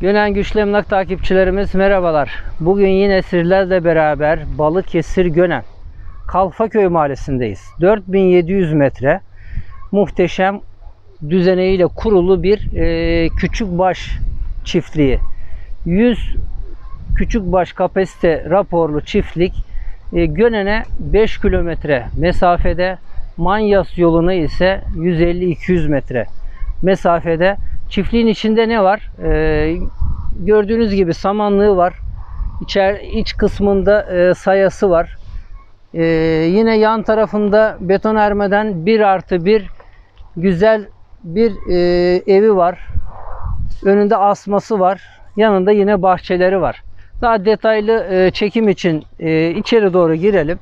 Gönen Güçlü Emlak takipçilerimiz merhabalar. Bugün yine sizlerle beraber Balıkesir Gönen Kalfaköy mahallesindeyiz. 4700 metre muhteşem düzeneğiyle kurulu bir e, küçük baş çiftliği. 100 küçük baş kapasite raporlu çiftlik e, Gönen'e 5 kilometre mesafede Manyas yoluna ise 150-200 metre mesafede. Çiftliğin içinde ne var? Ee, gördüğünüz gibi samanlığı var. İçer, iç kısmında e, sayası var. Ee, yine yan tarafında beton ermeden 1 artı 1 güzel bir e, evi var. Önünde asması var. Yanında yine bahçeleri var. Daha detaylı e, çekim için e, içeri doğru girelim.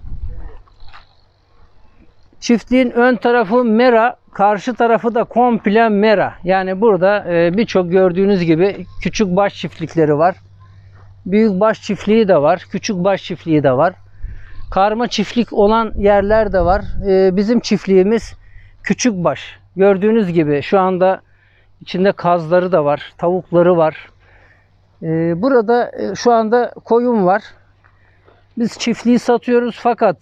Çiftliğin ön tarafı mera, karşı tarafı da komple mera. Yani burada e, birçok gördüğünüz gibi küçük baş çiftlikleri var. Büyük baş çiftliği de var, küçük baş çiftliği de var. Karma çiftlik olan yerler de var. E, bizim çiftliğimiz küçük baş. Gördüğünüz gibi şu anda içinde kazları da var, tavukları var. E, burada şu anda koyun var. Biz çiftliği satıyoruz fakat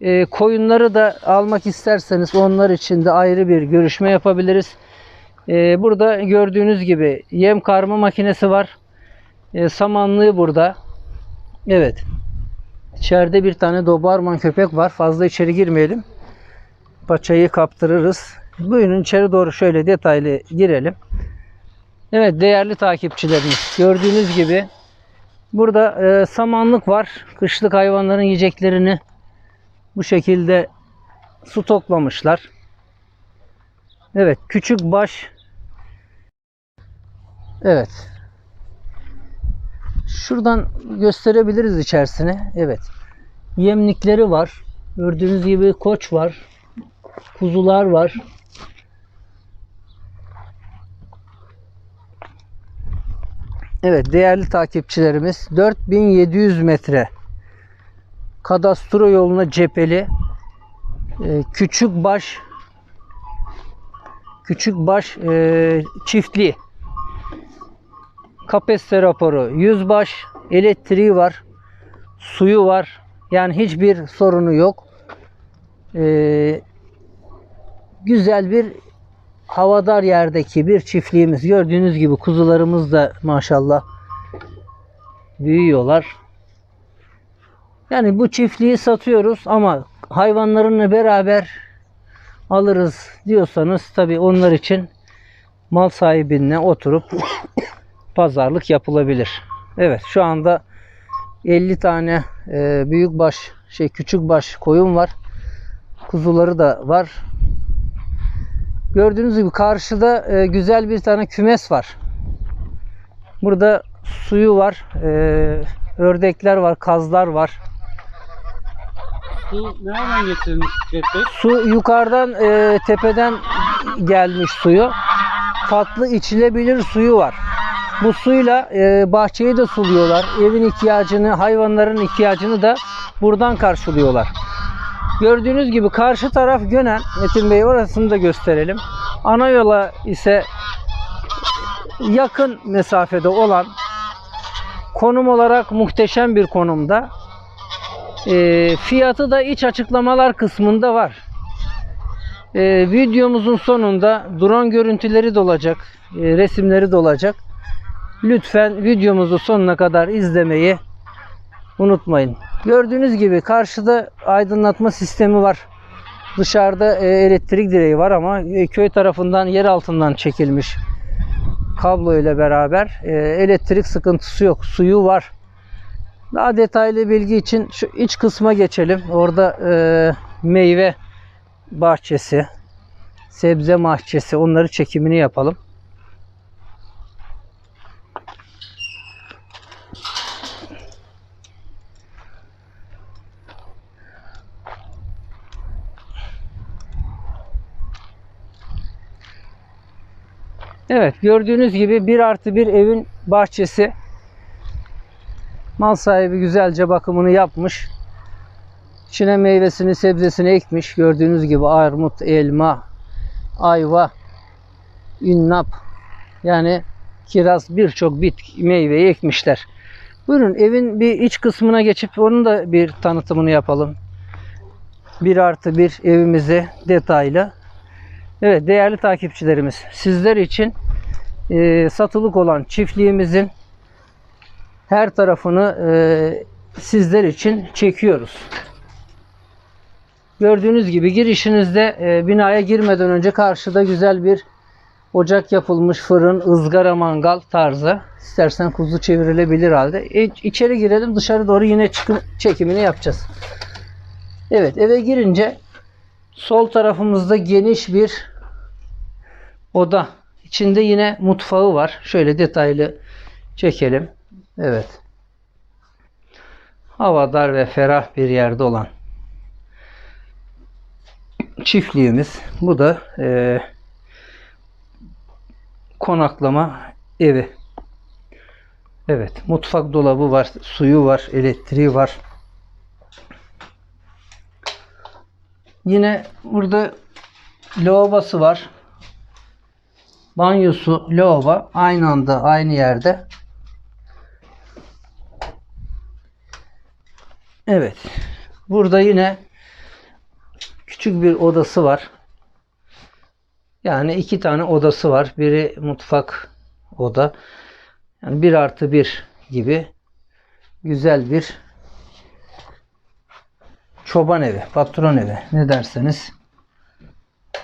e, koyunları da almak isterseniz onlar için de ayrı bir görüşme yapabiliriz. E, burada gördüğünüz gibi yem karma makinesi var. E, samanlığı burada. Evet. İçeride bir tane Doberman köpek var. Fazla içeri girmeyelim. Paçayı kaptırırız. Buyurun içeri doğru şöyle detaylı girelim. Evet değerli takipçilerimiz gördüğünüz gibi burada e, samanlık var. Kışlık hayvanların yiyeceklerini bu şekilde stoklamışlar. Evet, küçük baş. Evet. Şuradan gösterebiliriz içerisini. Evet. Yemlikleri var. Gördüğünüz gibi koç var. Kuzular var. Evet değerli takipçilerimiz 4700 metre kadastro yoluna cepheli e, küçük baş küçük baş e, çiftliği. Kapasite raporu 100 baş elektriği var suyu var. Yani hiçbir sorunu yok. E, güzel bir havadar yerdeki bir çiftliğimiz. Gördüğünüz gibi kuzularımız da maşallah büyüyorlar yani bu çiftliği satıyoruz ama hayvanlarını beraber alırız diyorsanız tabi onlar için mal sahibinle oturup pazarlık yapılabilir. Evet şu anda 50 tane e, büyük baş şey küçük baş koyun var. Kuzuları da var. Gördüğünüz gibi karşıda e, güzel bir tane kümes var. Burada suyu var. E, ördekler var, kazlar var. Su nereden getirdiniz Fikret? Su yukarıdan e, tepeden gelmiş suyu. Tatlı içilebilir suyu var. Bu suyla e, bahçeyi de suluyorlar. Evin ihtiyacını, hayvanların ihtiyacını da buradan karşılıyorlar. Gördüğünüz gibi karşı taraf Gönen. Metin Bey orasını da gösterelim. Ana yola ise yakın mesafede olan konum olarak muhteşem bir konumda. E, fiyatı da iç açıklamalar kısmında var. E, videomuzun sonunda drone görüntüleri de olacak, e, resimleri de olacak. Lütfen videomuzu sonuna kadar izlemeyi unutmayın. Gördüğünüz gibi karşıda aydınlatma sistemi var. Dışarıda e, elektrik direği var ama e, köy tarafından yer altından çekilmiş kablo ile beraber e, elektrik sıkıntısı yok. Suyu var. Daha detaylı bilgi için şu iç kısma geçelim. Orada e, meyve bahçesi, sebze bahçesi onları çekimini yapalım. Evet gördüğünüz gibi bir artı bir evin bahçesi. Mal sahibi güzelce bakımını yapmış. İçine meyvesini, sebzesini ekmiş. Gördüğünüz gibi armut, elma, ayva, ünnap. Yani kiraz birçok bitki meyveyi ekmişler. Buyurun evin bir iç kısmına geçip onun da bir tanıtımını yapalım. Bir artı bir evimizi detaylı. Evet değerli takipçilerimiz sizler için e, satılık olan çiftliğimizin her tarafını e, sizler için çekiyoruz. Gördüğünüz gibi girişinizde e, binaya girmeden önce karşıda güzel bir ocak yapılmış fırın, ızgara mangal tarzı. İstersen kuzu çevrilebilir halde. E, içeri girelim dışarı doğru yine çıkım çekimini yapacağız. Evet eve girince sol tarafımızda geniş bir oda. İçinde yine mutfağı var. Şöyle detaylı çekelim. Evet. Havadar ve ferah bir yerde olan çiftliğimiz. Bu da e, konaklama evi. Evet, mutfak dolabı var, suyu var, elektriği var. Yine burada lavabosu var. Banyosu, lavabo aynı anda aynı yerde. Evet. Burada yine küçük bir odası var. Yani iki tane odası var. Biri mutfak oda. Yani bir artı bir gibi güzel bir çoban evi, patron evi ne derseniz.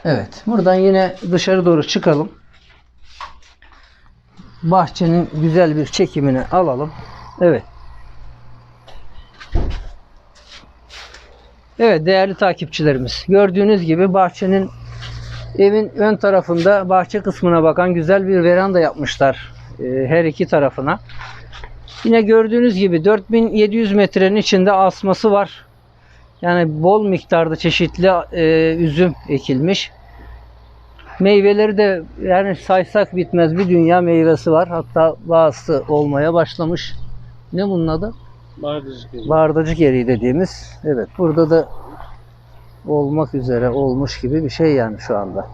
Evet. Buradan yine dışarı doğru çıkalım. Bahçenin güzel bir çekimini alalım. Evet. Evet değerli takipçilerimiz. Gördüğünüz gibi bahçenin evin ön tarafında bahçe kısmına bakan güzel bir veranda yapmışlar. e, her iki tarafına. Yine gördüğünüz gibi 4700 metrenin içinde asması var. Yani bol miktarda çeşitli e, üzüm ekilmiş. Meyveleri de yani saysak bitmez bir dünya meyvesi var. Hatta bazısı olmaya başlamış. Ne bunun adı? Bardacık geliyor. Bardacık eriği dediğimiz. Evet burada da olmak üzere olmuş gibi bir şey yani şu anda.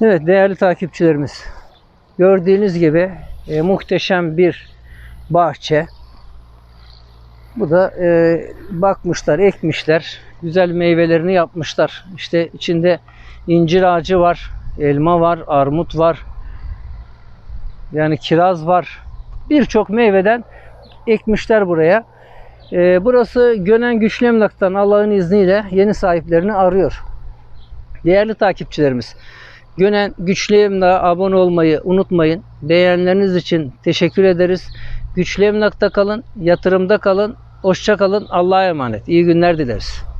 Evet değerli takipçilerimiz. Gördüğünüz gibi e, muhteşem bir bahçe. Bu da e, bakmışlar, ekmişler. Güzel meyvelerini yapmışlar. İşte içinde incir ağacı var, elma var, armut var. Yani kiraz var. Birçok meyveden ekmişler buraya. Ee, burası Gönen Güçlü Emlak'tan Allah'ın izniyle yeni sahiplerini arıyor. Değerli takipçilerimiz, Gönen Güçlü abone olmayı unutmayın. Beğenileriniz için teşekkür ederiz. Güçlü Emlak'ta kalın, yatırımda kalın. Hoşça kalın. Allah'a emanet. İyi günler dileriz.